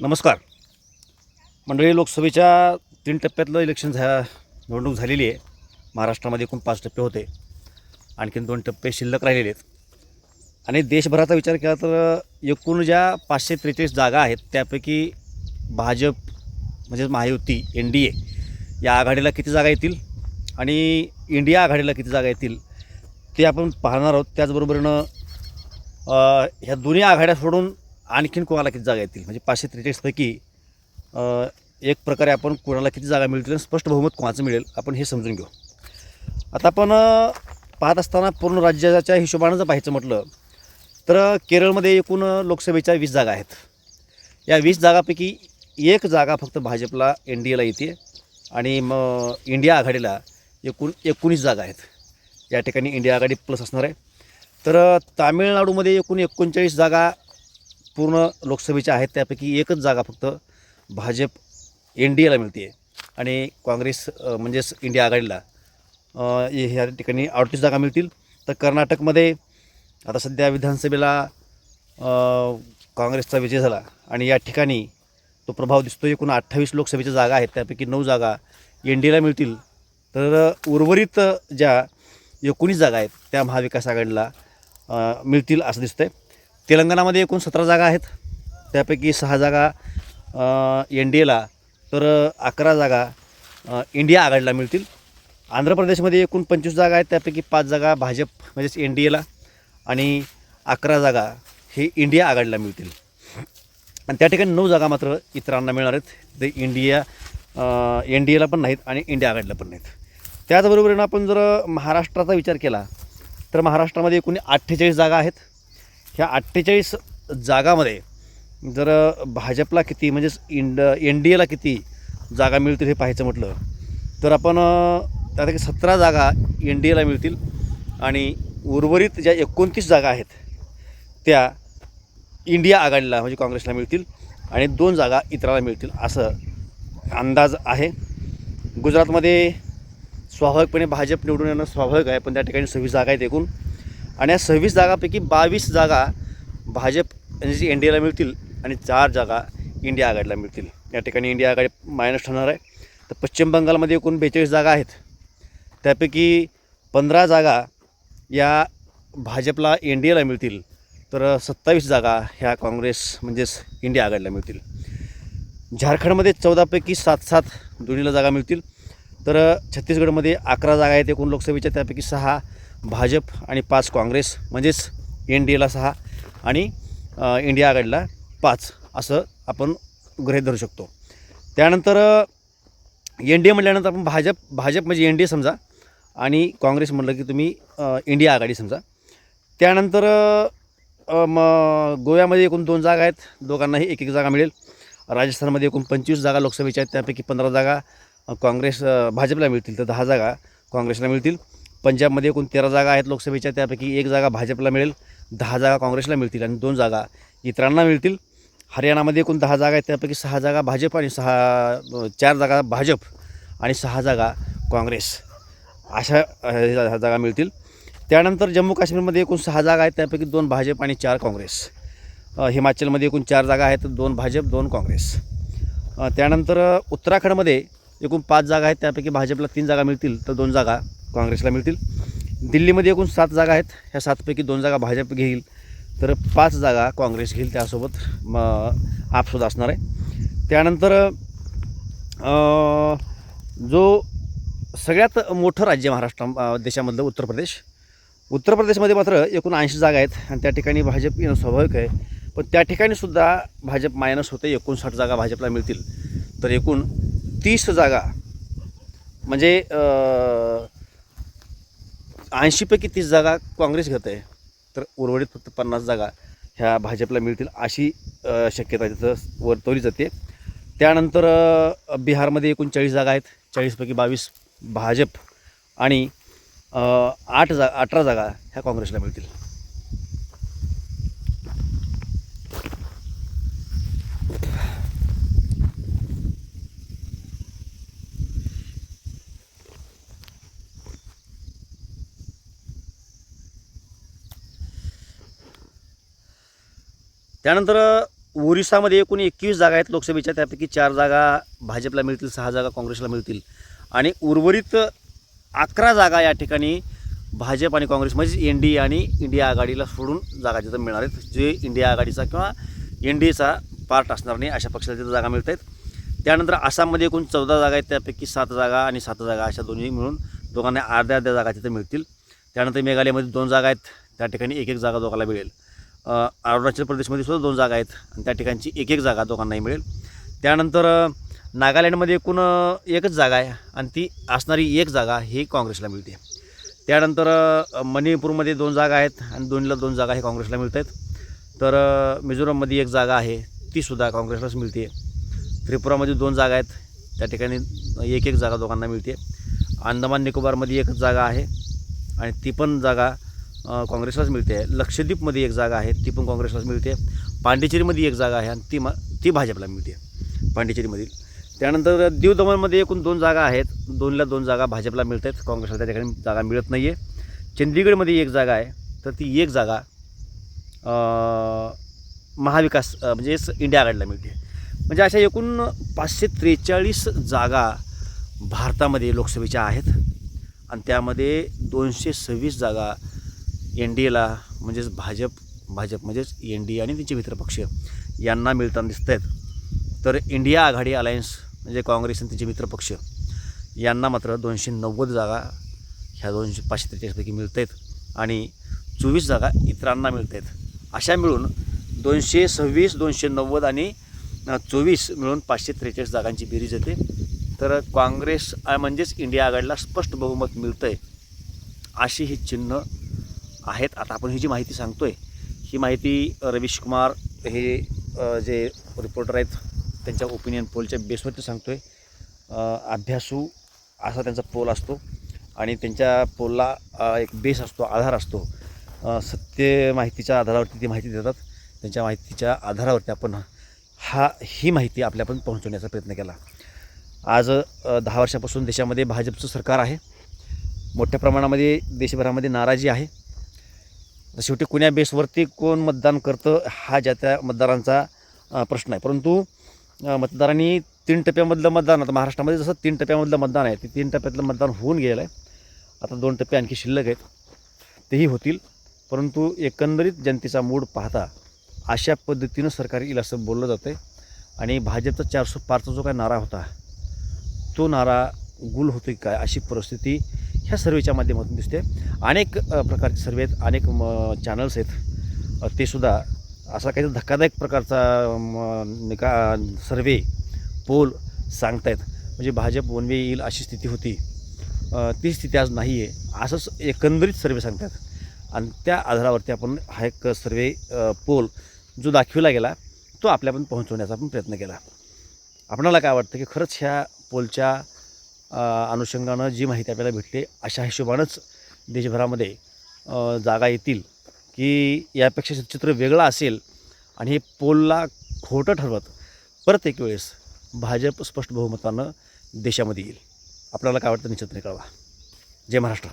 नमस्कार. मंडळी लोकसभेच्या तीन टप्प्यातलं इलेक्शन झा निवडणूक झालेली आहे. महाराष्ट्रामध्ये एकूण पाच टप्पे होते. आणखीन दोन टप्पे शिल्लक राहिलेले आहेत. आणि देशभराचा विचार केला तर एकूण ज्या पाचशे त्रेचाळीस जागा आहेत त्यापैकी भाजप म्हणजेच महायुती एन डी ए या आघाडीला किती जागा येतील? आणि इंडिया आघाडीला किती जागा येतील? ते आपण पाहणार आहोत. त्याचबरोबरीनं ह्या दोन्ही आघाड्या सोडून आणखीन कोणाला किती जागा येतील? म्हणजे पाचशे त्रेचाळीसपैकी एक प्रकारे आपण कोणाला किती जागा मिळतील आणि स्पष्ट बहुमत कोणाचं मिळेल आपण हे समजून घेऊ. आता आपण पाहत असताना पूर्ण राज्याच्या हिशोबानं जर पाहायचं म्हटलं तर केरळमध्ये एकूण लोकसभेच्या वीस जागा आहेत. या वीस जागापैकी एक जागा फक्त भाजपला एन डी एला येते आणि मग इंडिया आघाडीला एकूण एकोणीस जागा आहेत. या ठिकाणी इंडिया आघाडी प्लस असणार आहे. तर तामिळनाडूमध्ये एकूण एकोणचाळीस जागा पूर्ण लोकसभेच्या आहेत त्यापैकी एकच जागा फक्त भाजप एन डी एला मिळते आणि काँग्रेस म्हणजेच इंडिया आघाडीला ह्या ठिकाणी अडतीस जागा मिळतील. तर कर्नाटकमध्ये आता सध्या विधानसभेला काँग्रेसचा विजय झाला आणि या ठिकाणी तो प्रभाव दिसतो एकूण अठ्ठावीस लोकसभेच्या जागा आहेत त्यापैकी नऊ जागा एन डी एला मिळतील. तर उर्वरित ज्या एकोणीस जागा आहेत त्या महाविकास आघाडीला मिळतील असं दिसतं आहे तेलंगणामध्ये एकूण सतरा जागा आहेत. त्यापैकी सहा जागा एन डी एला तर अकरा जागा इंडिया आघाडीला मिळतील. आंध्र प्रदेशमध्ये एकूण पंचवीस जागा आहेत. त्यापैकी पाच जागा भाजप म्हणजेच एन डी एला आणि अकरा जागा हे इंडिया आघाडीला मिळतील. आणि त्या ठिकाणी नऊ जागा मात्र इतरांना मिळणार आहेत. ते इंडिया एन डी एला पण नाहीत आणि इंडिया आघाडीला पण नाहीत. त्याचबरोबरीनं आपण जर महाराष्ट्राचा विचार केला तर महाराष्ट्रामध्ये एकूण अठ्ठेचाळीस जागा आहेत. ह्या अठ्ठेचाळीस जागामध्ये जर भाजपला किती म्हणजेच इंड एन डी एला किती जागा मिळतील हे पाहायचं म्हटलं तर आपण त्यापैकी सतरा जागा एन डी एला मिळतील आणि उर्वरित ज्या एकोणतीस जागा आहेत त्या इंडिया आघाडीला म्हणजे काँग्रेसला मिळतील आणि दोन जागा इतराला मिळतील असं अंदाज आहे. गुजरातमध्ये स्वाभाविकपणे भाजप निवडून येणं स्वाभाविक आहे पण त्या ठिकाणी सव्वीस जागा आहेत एकूण. आणि या सव्वीस जागापैकी बावीस जागा भाजप जी एन डी एला मिळतील आणि चार जागा इंडिया आघाडीला मिळतील. या ठिकाणी इंडिया आघाडी मायनस ठरणार आहे. तर पश्चिम बंगालमध्ये एकूण बेचाळीस जागा आहेत. त्यापैकी पंधरा जागा या भाजपला एन डी एला मिळतील. तर सत्तावीस जागा ह्या काँग्रेस म्हणजेच इंडिया आघाडीला मिळतील. झारखंडमध्ये चौदापैकी सात सात दोन्हीला जागा मिळतील. तर छत्तीसगडमध्ये अकरा जागा आहेत एकूण लोकसभेच्या. त्यापैकी सहा भाजप आणि पाच काँग्रेस म्हणजेच एन डी एला सहा आणि इंडिया आघाडीला पाच असं आपण गृहित धरू शकतो. त्यानंतर एन डी ए म्हटल्यानंतर आपण भाजप भाजप म्हणजे एन डी ए समजा आणि काँग्रेस म्हटलं की तुम्ही इंडिया आघाडी समजा. त्यानंतर मग गोव्यामध्ये एकूण दोन जागा आहेत. दोघांनाही एक एक जागा मिळेल. राजस्थानमध्ये एकूण पंचवीस जागा लोकसभेच्या आहेत. त्यापैकी पंधरा जागा काँग्रेस भाजपला मिळतील. तर दहा जागा काँग्रेसला मिळतील. पंजाबमध्ये एकूण तेरा जागा आहेत लोकसभेच्या त्यापैकी एक जागा भाजपला मिळेल दहा जागा काँग्रेसला मिळतील आणि दोन जागा इतरांना मिळतील. हरियाणामध्ये एकूण दहा जागा आहेत त्यापैकी सहा जागा भाजप आणि सहा चार जागा भाजप आणि सहा जागा काँग्रेस. अशा जागा मिळतील. त्यानंतर जम्मू काश्मीरमध्ये एकूण सहा जागा आहेत त्यापैकी दोन भाजप आणि चार काँग्रेस. हिमाचलमध्ये एकूण चार जागा आहेत दोन भाजप दोन काँग्रेस. त्यानंतर उत्तराखंडमध्ये एकूण पाच जागा आहेत त्यापैकी भाजपला तीन जागा मिळतील तर दोन जागा काँग्रेसला मिळतील. दिल्लीमध्ये एकूण सात जागा आहेत. ह्या सातपैकी दोन जागा भाजप घेईल. तर पाच जागा काँग्रेस घेईल त्यासोबत म आपसुद्धा असणार आहे. त्यानंतर जो सगळ्यात मोठं राज्य महाराष्ट्र देशामधलं उत्तर प्रदेश. उत्तर प्रदेशमध्ये मात्र एकूण ऐंशी जागा आहेत आणि त्या ठिकाणी भाजप येणं स्वाभाविक आहे. पण त्या ठिकाणी सुद्धा भाजप मायनस होते एकोणसाठ जागा भाजपला मिळतील. तर एकूण तीस जागा म्हणजे ऐंशीपैकी तीस जागा काँग्रेस घेत आहे. तर उर्वरित फक्त पन्नास जागा ह्या भाजपला मिळतील अशी शक्यता तिथं वर्तवली जाते. त्यानंतर बिहारमध्ये एकूण चाळीस जागा आहेत. चाळीसपैकी बावीस भाजप आणि आठ जा अठरा जागा ह्या काँग्रेसला मिळतील. त्यानंतर ओरिसामध्ये एकूण एकवीस जागा आहेत लोकसभेच्या. त्यापैकी चार जागा भाजपला मिळतील सहा जागा काँग्रेसला मिळतील. आणि उर्वरित अकरा जागा या ठिकाणी भाजप आणि काँग्रेस म्हणजे एन डी ए आणि इंडिया आघाडीला सोडून जागा तिथं मिळणार आहेत. जे इंडिया आघाडीचा किंवा एन डी एचा पार्ट असणार नाही अशा पक्षाला तिथं जागा मिळत आहेत त्यानंतर आसाममध्ये एकूण चौदा जागा आहेत त्यापैकी सात जागा आणि सात जागा अशा दोन्ही मिळून दोघांना अर्ध्या अर्ध्या जागा तिथं मिळतील. त्यानंतर मेघालयमध्ये दोन जागा आहेत त्या ठिकाणी एक एक जागा दोघांना मिळेल. अरुणाचल प्रदेशमध्ये सुद्धा दोन जागा आहेत. आणि त्या ठिकाणची एक एक जागा दोघांनाही मिळेल. त्यानंतर नागालँडमध्ये एकूण एकच जागा आहे आणि ती असणारी एक जागा ही काँग्रेसला मिळते. त्यानंतर मणिपूरमध्ये दोन जागा आहेत आणि दोन्हीला दोन जागा हे काँग्रेसला मिळत आहेत. तर मिझोरममध्ये मिझोराममध्ये एक जागा आहे तीसुद्धा काँग्रेसलाच मिळते. त्रिपुरामध्ये दोन जागा आहेत त्या ठिकाणी एक एक जागा दोघांना मिळते. अंदमान निकोबारमध्ये एकच जागा आहे आणि ती पण जागा काँग्रेसलाच मिळते. लक्षद्वीपमध्ये एक जागा आहे ती पण काँग्रेसलाच मिळते. पांडिचेरीमध्ये एक जागा आहे आणि ती मा ती भाजपला मिळते पांडिचेरीमधील. त्यानंतर दीव दमणमध्ये एकूण दोन जागा आहेत. दोनला दोन जागा भाजपला मिळत आहेत काँग्रेसला त्या ठिकाणी जागा मिळत नाही आहे चंदीगडमध्ये एक जागा आहे. तर ती एक जागा महाविकास म्हणजेच इंडिया आघाडीला मिळते. म्हणजे अशा एकूण पाचशे त्रेचाळीस जागा भारतामध्ये लोकसभेच्या आहेत. आणि त्यामध्ये दोनशे सव्वीस जागा एन डी एला म्हणजेच भाजप भाजप म्हणजेच एन डी ए आणि त्यांचे मित्रपक्ष यांना मिळताना दिसत आहेत तर इंडिया आघाडी अलायन्स म्हणजे काँग्रेस आणि त्यांचे मित्रपक्ष यांना मात्र दोनशे नव्वद जागा ह्या दोनशे पाचशे त्रेचाळीसपैकी मिळत आहेत आणि चोवीस जागा इतरांना मिळत आहेत अशा मिळून दोनशे सव्वीस दोनशे नव्वद आणि चोवीस मिळून पाचशे त्रेचाळीस जागांची बेरीज येते. तर काँग्रेस म्हणजेच इंडिया आघाडीला स्पष्ट बहुमत मिळतं आहे अशी ही चिन्ह आहेत. आता आपण ही जी माहिती सांगतो आहे ही माहिती रवीश कुमार हे जे रिपोर्टर आहेत त्यांच्या ओपिनियन पोलच्या बेसवरती सांगतो आहे अभ्यासू असा त्यांचा पोल असतो आणि त्यांच्या पोलला एक बेस असतो आधार असतो. सत्य माहितीच्या आधारावरती ती माहिती देतात. त्यांच्या माहितीच्या आधारावरती आपण हा ही माहिती आपल्यापर्यंत पोहोचवण्याचा प्रयत्न केला. आज दहा वर्षापासून देशामध्ये भाजपचं सरकार आहे. मोठ्या प्रमाणामध्ये देशभरामध्ये नाराजी आहे. शेवटी कुण्या बेसवरती कोण मतदान करतं हा ज्या त्या मतदारांचा प्रश्न आहे. परंतु मतदारांनी तीन टप्प्यामधलं मतदान आता महाराष्ट्रामध्ये जसं तीन टप्प्यामधलं मतदान आहे ते तीन टप्प्यातलं मतदान होऊन गेलं आहे. आता दोन टप्पे आणखी शिल्लक आहेत तेही होतील. परंतु एकंदरीत जनतेचा मूड पाहता अशा पद्धतीनं सरकार येईल असं बोललं जातं आहे आणि भाजपचा चारशे पारचा जो काय नारा होता तो नारा गुल होतो की काय अशी परिस्थिती ह्या सर्वेच्या माध्यमातून दिसते अनेक प्रकारचे सर्वे आहेत अनेक म चॅनल्स आहेत. तेसुद्धा ते सुद्धा असा काही धक्कादायक प्रकारचा म, निका सर्वे पोल सांगतायत. म्हणजे भाजप वनवे येईल अशी स्थिती होती. ती स्थिती आज नाही आहे असंच एकंदरीत सर्वे सांगतात आणि त्या आधारावरती आपण हा एक सर्वे पोल जो दाखविला गेला तो आपल्यापर्यंत पोहोचवण्याचा आपण प्रयत्न केला. आपणाला काय वाटतं की खरंच ह्या पोलच्या अनुषंगानं जी माहिती आपल्याला भेटते अशा हिशोबानंच देशभरामध्ये जागा येतील की यापेक्षा चित्र वेगळं असेल आणि हे पोलला खोटं ठरवत परत एक वेळेस भाजप स्पष्ट बहुमतानं देशामध्ये येईल. आपल्याला काय वाटतं निश्चितपणे कळवा. जय महाराष्ट्र.